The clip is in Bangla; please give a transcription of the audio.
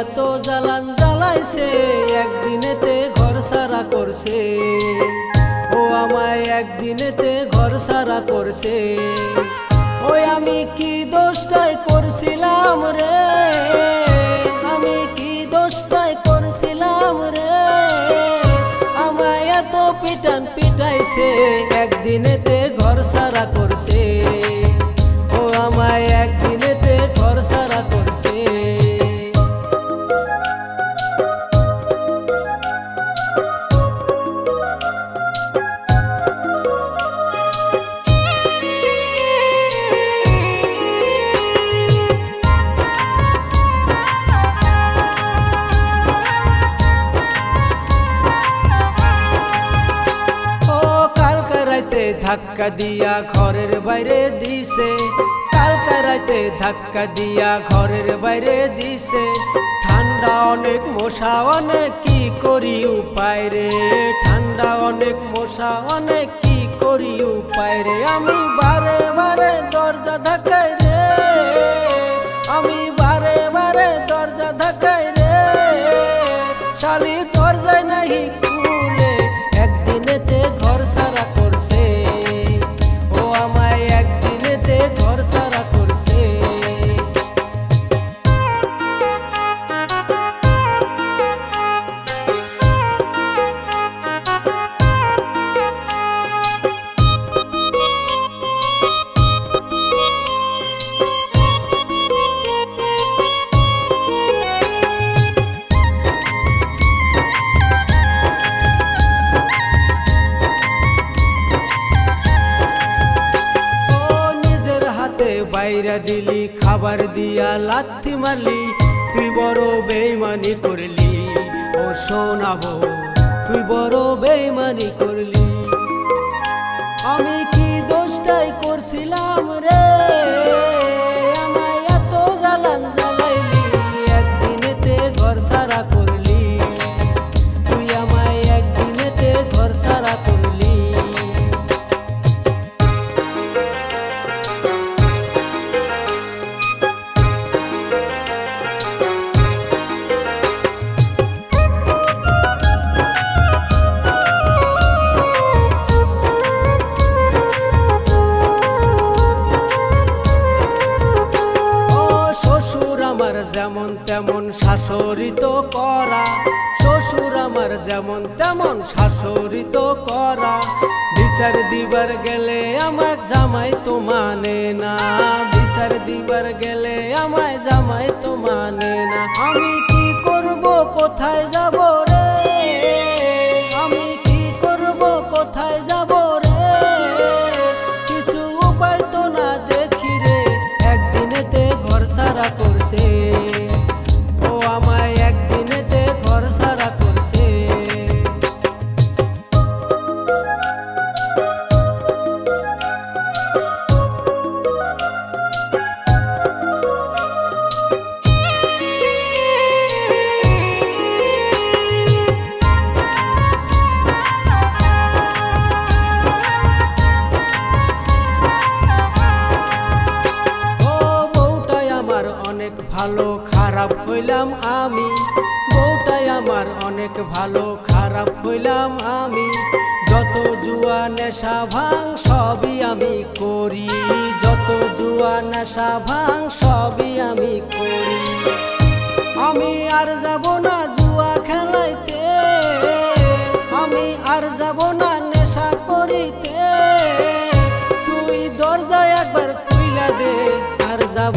এত জ্বালান জ্বালাইছে, একদিনেতে ঘর সারা করছে। ও আমায় একদিনেতে ঘর সারা করছে। ওই আমি কি দোষটাই করছিলাম রে? আমি কি দোষটাই করছিলাম রে? আমায় এত পিটান পিটাইছে, একদিনেতে ঘর সারা করছে। ধাক্কা দিয়া ঘরের বাইরে দিছে। কালকা রাইতে ধাক্কা দিয়া ঘরের বাইরে দিছে। ঠান্ডা অনেক মশা, অনেক কি করি উপায় রে? ঠান্ডা অনেক মশা, অনেক কি করি উপায় রে? আমি বারে বারে দরজা ধাক্কাই রে। আমি বারে বারে দরজা ধাক্কাই রে। শালি বাইরা দিলি, খাবার দিয়া লাথি মারলি। তুই বড় বেইমানি করলি। ও শোনাবো, তুই বড় বেইমানি করলি। আমি কি দোষটাই করছিলাম রে? যেমন তেমন শাশরিত করা। শ্বশুর আমার যেমন তেমন শাশরিত করা। বিচার দিবার গেলে আমার জামাই তো মানে না। বিচার দিবার গেলে আমায় জামাই তো মানে না। আমি কি করব, কোথায় যাব সারা খারাপ হইলাম আমি, বউটাই আমার অনেক ভালো, খারাপ হইলাম আমি। যত জুয়া, নেশা ভাঙ সবই আমি করি। যত জুয়া, নেশা ভাঙ সবই আমি করি। আমি আর যাব না জুয়া খেলাইতে। আমি আর যাব না নেশা করিতে। তুই দরজায় একবার খুইলা দে, আর যাব